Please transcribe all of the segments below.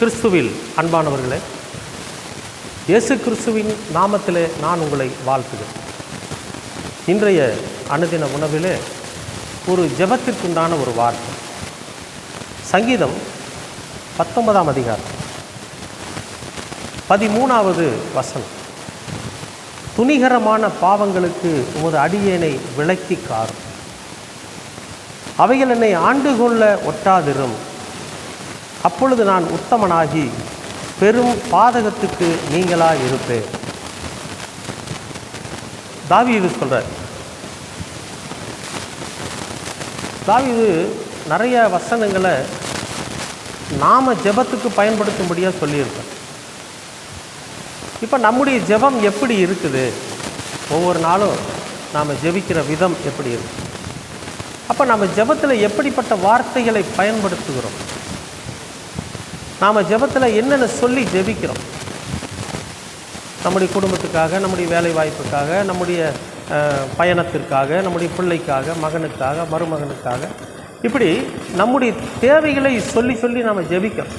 கிறிஸ்துவில் அன்பானவர்களே இயேசு கிறிஸ்துவின் நாமத்திலே நான் உங்களை வாழ்த்துகிறேன். இன்றைய அனுதின உணவிலே ஒரு ஜெபத்திற்குண்டான ஒரு வார்த்தை. சங்கீதம் பத்தொன்பதாம் அதிகாரம். பதிமூணாவது வசனம். துணிகரமான பாவங்களுக்கு உமது அடியேனை விளக்கி காரும். அவைகள் என்னை ஆண்டு கொள்ள ஒட்டாதிரும். அப்பொழுது நான் உத்தமனாகி பெரும் பாதகத்துக்கு நீங்களாக இருப்பேன் தாவீது சொல்கிறார் தாவீது நிறைய வசனங்களை நாம் ஜெபத்துக்கு பயன்படுத்தும்படியாக சொல்லியிருக்கேன் இப்போ நம்முடைய ஜெபம் எப்படி இருக்குது? ஒவ்வொரு நாளும் நாம் ஜெபிக்கிற விதம் எப்படி இருக்கு? அப்போ நம்ம ஜெபத்தில் எப்படிப்பட்ட வார்த்தைகளை பயன்படுத்துகிறோம்? நாம் ஜபத்தில் என்னென்ன சொல்லி ஜெபிக்கிறோம்? நம்முடைய குடும்பத்துக்காக நம்முடைய வேலை வாய்ப்புக்காக நம்முடைய அஹ், பயணத்திற்காக நம்முடைய பிள்ளைக்காக மகனுக்காக மருமகனுக்காக இப்படி நம்முடைய தேவைகளை சொல்லி சொல்லி நாம் ஜெபிக்கிறோம்.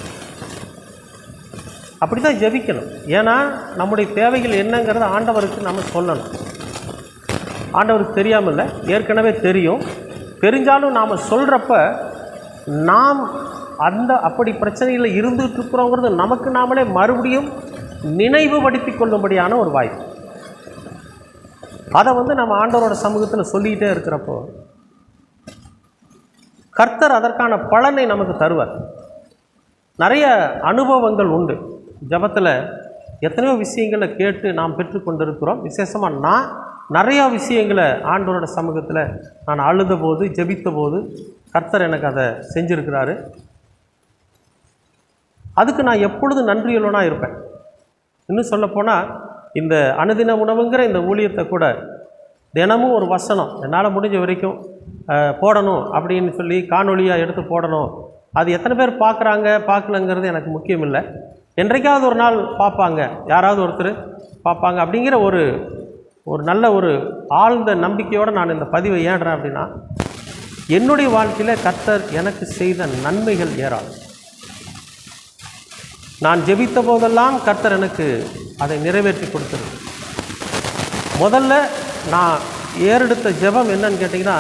அப்படி தான் ஜெபிக்கணும். ஏன்னா நம்முடைய தேவைகள் என்னங்கிறத ஆண்டவருக்கு நம்ம சொல்லணும். ஆண்டவருக்கு தெரியாமல் இல்லை ஏற்கனவே தெரியும். தெரிஞ்சாலும் நாம் சொல்கிறப்ப நாம் அந்த அப்படி பிரச்சனையில் இருந்துகிட்டு இருக்கிறோங்கிறது நமக்கு நாமளே மறுபடியும் நினைவுபடுத்தி கொள்ளும்படியான ஒரு வாய்ப்பு. அதை வந்து நம்ம ஆண்டவரோட சமூகத்தில் சொல்லிக்கிட்டே இருக்கிறப்போ கர்த்தர் அதற்கான பலனை நமக்கு தருவார். நிறைய அனுபவங்கள் உண்டு. ஜபத்தில் எத்தனையோ விஷயங்களை கேட்டு நாம் பெற்றுக்கொண்டிருக்கிறோம் விசேஷமாக நான் நிறையா விஷயங்களை ஆண்டவரோட சமூகத்தில் நான் அழுத போது ஜெபித்த போது கர்த்தர் எனக்கு அதை செஞ்சுருக்கிறாரு. அதுக்கு நான் எப்பொழுதும் நன்றியுள்ளனாக இருப்பேன். இன்னும் சொல்லப்போனால் இந்த அனுதின உணவுங்கிற இந்த ஊழியத்தை கூட தினமும் ஒரு வசனம் என்னால் முடிஞ்ச வரைக்கும் போடணும் அப்படின்னு சொல்லி காணொலியாக எடுத்து போடணும். அது எத்தனை பேர் பார்க்குறாங்க பார்க்கலங்கிறது எனக்கு முக்கியம் இல்லை. என்றைக்காவது ஒரு நாள் பார்ப்பாங்க யாராவது ஒருத்தர் பார்ப்பாங்க அப்படிங்கிற ஒரு ஒரு நல்ல ஒரு ஆழ்ந்த நம்பிக்கையோடு நான் இந்த பதிவை ஏடுறேன் அப்படின்னா என்னுடைய வாழ்க்கையில் கர்த்தர் எனக்கு செய்த நன்மைகள் ஏராளம். நான் ஜெபித்த போதெல்லாம் கர்த்தர் எனக்கு அதை நிறைவேற்றி கொடுத்தது. முதல்ல நான் ஏறெடுத்த ஜெபம் என்னன்னு கேட்டிங்கன்னா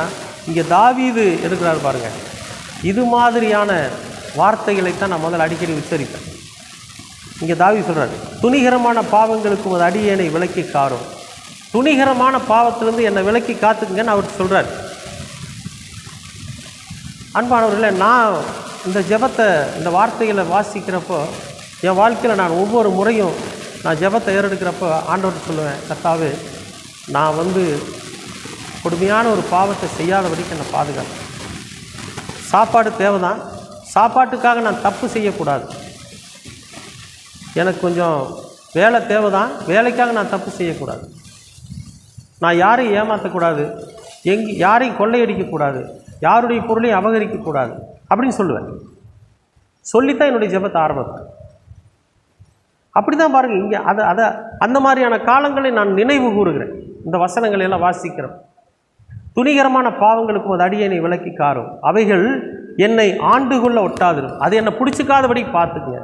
இங்கே தாவீது இருக்கிறார் பாருங்கள் இது மாதிரியான வார்த்தைகளைத்தான் நான் முதல்ல அடிக்கடி உச்சரிப்பேன். இங்கே தாவி சொல்கிறாரு துணிகரமான பாவங்களுக்கு ஒரு அடியேனை விலக்கி காரும். துணிகரமான பாவத்திலேருந்து என்னை விலக்கி காத்துக்குங்கன்னு அவர் சொல்கிறார் அன்பானவர்களே நான் இந்த ஜெபத்தை இந்த வார்த்தைகளை வாசிக்கிறப்போ என் வாழ்க்கையில் நான் ஒவ்வொரு முறையும் நான் ஜெபத்தை ஏறெடுக்கிறப்போ ஆண்டவர்கிட்ட சொல்லுவேன் கர்த்தாவே நான் வந்து கொடுமையான ஒரு பாவத்தை செய்யாதபடிக்கு என்னை பாதுகாப்பு. சாப்பாடு தேவைதான். சாப்பாட்டுக்காக நான் தப்பு செய்யக்கூடாது. எனக்கு கொஞ்சம் வேலை தேவைதான். வேலைக்காக நான் தப்பு செய்யக்கூடாது. நான் யாரையும் ஏமாற்றக்கூடாது எங் யாரையும் கொள்ளையடிக்கக்கூடாது. யாருடைய பொருளையும் அபகரிக்கக்கூடாது. அப்படின்னு சொல்லுவேன். சொல்லித்தான் என்னுடைய ஜெபத்தை ஆரம்பிப்பேன். அப்படி தான் பாருங்கள் இங்கே அதை அதை அந்த மாதிரியான காலங்களை நான் நினைவு கூறுகிறேன். இந்த வசனங்களை எல்லாம் வாசிக்கிறோம். துணிகரமான பாவங்களுக்கு ஒரு அடியனை விலக்கி காரும். அவைகள் என்னை ஆண்டுகொள்ள ஒட்டாதிரும். அது என்னை பிடிச்சிக்காதபடி பார்த்துக்குங்க.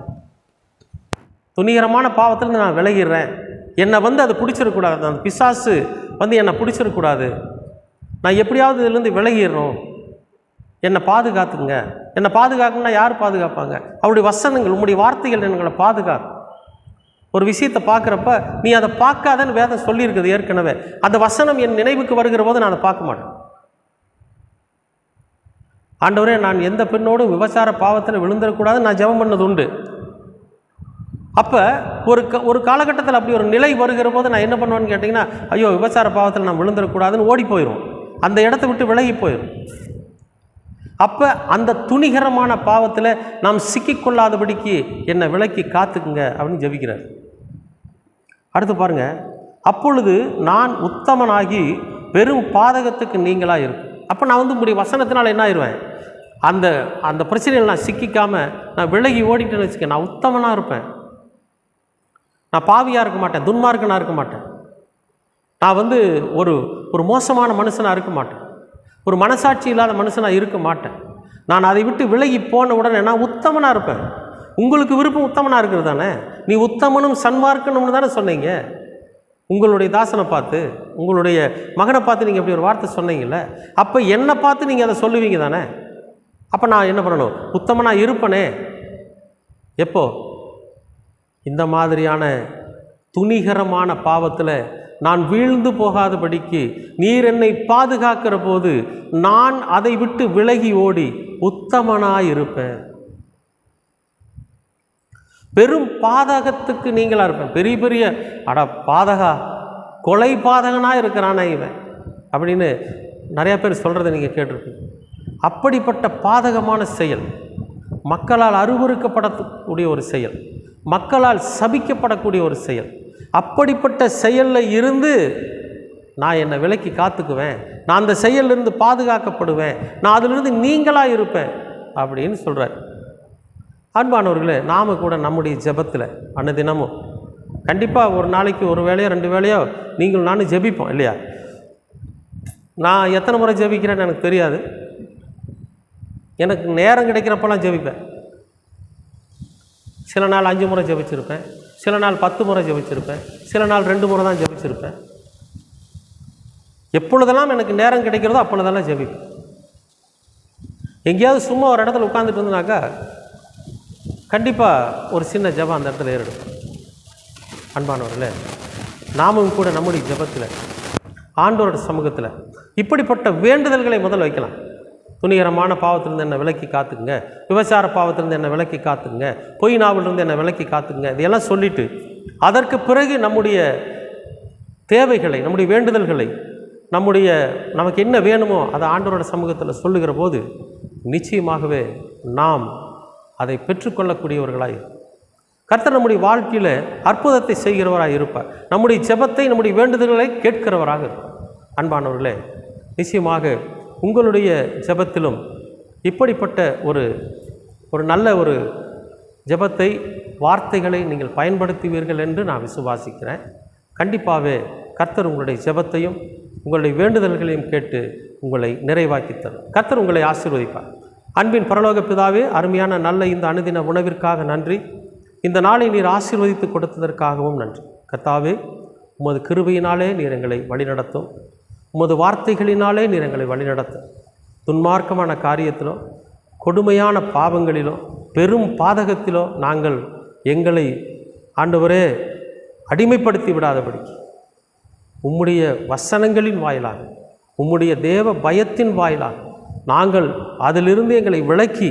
துணிகரமான பாவத்திலிருந்து நான் விலகிடுறேன் என்னை வந்து அது பிடிச்சிடக்கூடாது. அந்த பிசாசு வந்து என்னை பிடிச்சிடக்கூடாது. நான் எப்படியாவது இதுலேருந்து விலகிடணும். என்னை பாதுகாத்துங்க என்னை பாதுகாக்கணும்னா யார் பாதுகாப்பாங்க? அவருடைய வசனங்கள் உங்களுடைய வார்த்தைகள் எங்களை பாதுகாக்கும். ஒரு விஷயத்தை பார்க்குறப்ப நீ அதை பார்க்காதன்னு வேதம் சொல்லியிருக்குது ஏற்கனவே. அந்த வசனம் என் நினைவுக்கு வருகிற போது நான் அதை பார்க்க மாட்டேன். ஆண்டவரே நான் எந்த பெண்ணோடும் விபச்சார பாவத்தில் விழுந்துடக்கூடாதுன்னு நான் ஜெபம் பண்ணது உண்டு. அப்போ ஒரு க ஒரு காலகட்டத்தில் அப்படி ஒரு நிலை வருகிற போது நான் என்ன பண்ணுவேன்னு கேட்டிங்கன்னா ஐயோ விபச்சார பாவத்தில் நான் விழுந்துடக்கூடாதுன்னு ஓடி போயிடும் அந்த இடத்த விட்டு விலகி போயிடும் அப்போ அந்த துணிகரமான பாவத்தில் நாம் சிக்கிக்கொள்ளாதபடிக்கு என்னை விலக்கி காத்துக்குங்க அப்படின்னு ஜபிக்கிறார். அடுத்து பாருங்க அப்பொழுது நான் உத்தமனாகி பெரும் பாதகத்துக்கு நீங்களாக இருக்கும் அப்போ நான் வந்து இப்படி வசனத்தினால் என்ன ஆயிடுவேன் அந்த அந்த பிரச்சனையில் நான் சிக்கிக்காமல் நான் விலகி ஓடிட்டேன்னு வச்சுக்க நான் உத்தமனாக இருப்பேன். நான் பாவியாக இருக்க மாட்டேன் துன்மார்க்கனாக இருக்க மாட்டேன். நான் வந்து ஒரு ஒரு மோசமான மனுஷனாக இருக்க மாட்டேன். ஒரு மனசாட்சி இல்லாத மனுஷனாக இருக்க மாட்டேன். நான் அதை விட்டு விலகி போன உடனே நான் உத்தமனாக இருப்பேன். உங்களுக்கு விருப்பம் உத்தமனாக இருக்கிறது தானே? நீ உத்தமனும் சன்மார்க்கணும்னு தானே சொன்னீங்க? உங்களுடைய தாசனை பார்த்து உங்களுடைய மகனை பார்த்து நீங்கள் இப்படி ஒரு வார்த்தை சொன்னீங்கல்ல அப்போ என்னை பார்த்து நீங்கள் அதை சொல்லுவீங்க தானே? அப்போ நான் என்ன பண்ணணும்? உத்தமனாக இருப்பனே. எப்போ? இந்த மாதிரியான துணிகரமான பாவத்தில் நான் வீழ்ந்து போகாதபடிக்கு நீர் என்னை பாதுகாக்கிற போது நான் அதை விட்டு விலகி ஓடி உத்தமனாயிருப்பேன். பெரும் பாதகத்துக்கு நீங்களாக இருப்பேன். பெரிய பெரிய அட பாதகா கொலை பாதகனாக இருக்கிறானே இவன்? அப்படின்னு நிறையா பேர் சொல்கிறத நீங்கள் கேட்டிருப்பீங்க. அப்படிப்பட்ட பாதகமான செயல் மக்களால் அருவறுக்கப்படக்கூடிய ஒரு செயல் மக்களால் சபிக்கப்படக்கூடிய ஒரு செயல் அப்படிப்பட்ட செயலில் இருந்து நான் என்னை விலக்கி காத்துக்குவேன். நான் அந்த செயலிருந்து பாதுகாக்கப்படுவேன். நான் அதிலிருந்து நீங்களாக இருப்பேன் அப்படின்னு சொல்கிறார் அன்பானவர்களே நாம் கூட நம்முடைய ஜெபத்தில் அன்னதினமும் கண்டிப்பாக ஒரு நாளைக்கு ஒரு வேலையோ ரெண்டு வேலையோ நீங்கள் நானும் ஜெபிப்போம் இல்லையா? நான் எத்தனை முறை ஜெபிக்கிறேன்னு எனக்கு தெரியாது. எனக்கு நேரம் கிடைக்கிறப்பெல்லாம் ஜெபிப்பேன். சில நாள் அஞ்சு முறை ஜெபிச்சிருப்பேன். சில நாள் பத்து முறை ஜெபிச்சிருப்பேன். சில நாள் ரெண்டு முறை தான் ஜெபிச்சிருப்பேன். எப்பொழுதெல்லாம் எனக்கு நேரம் கிடைக்கிறதோ அப்பொழுதெல்லாம் ஜபிப்பேன். எங்கேயாவது சும்மா ஒரு இடத்துல உட்காந்துட்டு இருந்தனாக்கா கண்டிப்பாக ஒரு சின்ன ஜெபம் அந்த இடத்துல ஏறிடும் அன்பானவர்களே நாமும் கூட நம்முடைய ஜெபத்தில் ஆண்டோரோட சமூகத்தில் இப்படிப்பட்ட வேண்டுதல்களை முதல் வைக்கலாம். துணிகரமான பாவத்திலிருந்து என்னை விலக்கி காத்துக்குங்க. விபச்சார பாவத்திலிருந்து என்னை விலக்கி காத்துக்குங்க. பொய் நாவலிருந்து என்னை விலக்கி காத்துக்குங்க. இதையெல்லாம் சொல்லிட்டு அதற்கு பிறகு நம்முடைய தேவைகளை நம்முடைய வேண்டுதல்களை நம்முடைய நமக்கு என்ன வேணுமோ அதை ஆண்டவரோட சமூகத்தில் சொல்லுகிற போது நிச்சயமாகவே நாம் அதை பெற்றுக்கொள்ளக்கூடியவர்களாய் கர்த்தர் நம்முடைய வாழ்க்கையில் அற்புதத்தை செய்கிறவராக இருப்பார். நம்முடைய ஜெபத்தை நம்முடைய வேண்டுதல்களை கேட்கிறவராக அன்பானவர்களே நிச்சயமாக உங்களுடைய ஜெபத்திலும் இப்படிப்பட்ட ஒரு ஒரு நல்ல ஒரு ஜெபத்தை வார்த்தைகளை நீங்கள் பயன்படுத்துவீர்கள் என்று நான் விசுவாசிக்கிறேன். கண்டிப்பாகவே கர்த்தர் உங்களுடைய ஜெபத்தையும் உங்களுடைய வேண்டுதல்களையும் கேட்டு உங்களை நிறைவாக்கி தரும். கர்த்தர் உங்களை ஆசீர்வதிப்பார். அன்பின் பரலோக பிதாவே அருமையான நல்ல இந்த அனுதின உணவிற்காக நன்றி. இந்த நாளை நீர் ஆசீர்வதித்து கொடுத்ததற்காகவும் நன்றி. கர்த்தாவே உமது கிருபையினாலே நீர் எங்களை வழிநடத்தும். உமது வார்த்தைகளினாலே நீர் எங்களை வழிநடத்தும் துன்மார்க்கமான காரியத்திலோ கொடுமையான பாவங்களிலோ பெரும் பாதகத்திலோ நாங்கள் எங்களை ஆண்டவரே அடிமைப்படுத்தி விடாதபடி. உம்முடைய வசனங்களின் வாயிலாக உம்முடைய தேவ பயத்தின் வாயிலாக நாங்கள் அதிலிருந்து எங்களை விளக்கி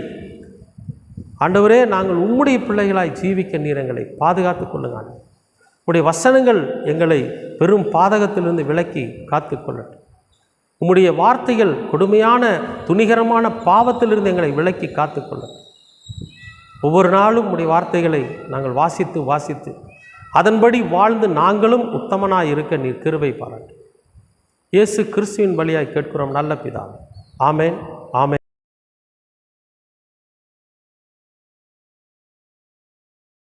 ஆண்டவரே நாங்கள் உம்முடைய பிள்ளைகளாய் ஜீவிக்க நீர் எங்களை பாதுகாத்து கொள்ளுங்கள் உம்முடைய வசனங்கள் எங்களை பெரும் பாதகத்திலிருந்து விலக்கி காத்து கொள்ளட்டும். உம்முடைய வார்த்தைகள் கொடுமையான துணிகரமான பாவத்திலிருந்து எங்களை விலக்கி காத்து கொள்ளட்டும். ஒவ்வொரு நாளும் உடைய வார்த்தைகளை நாங்கள் வாசித்து வாசித்து அதன்படி வாழ்ந்து நாங்களும் உத்தமனாக இருக்க நீர் கிருவை பாராட்டு. இயேசு கிறிஸ்துவின் வழியாய் கேட்கிறோம் நல்ல பிதா ஆமேன்.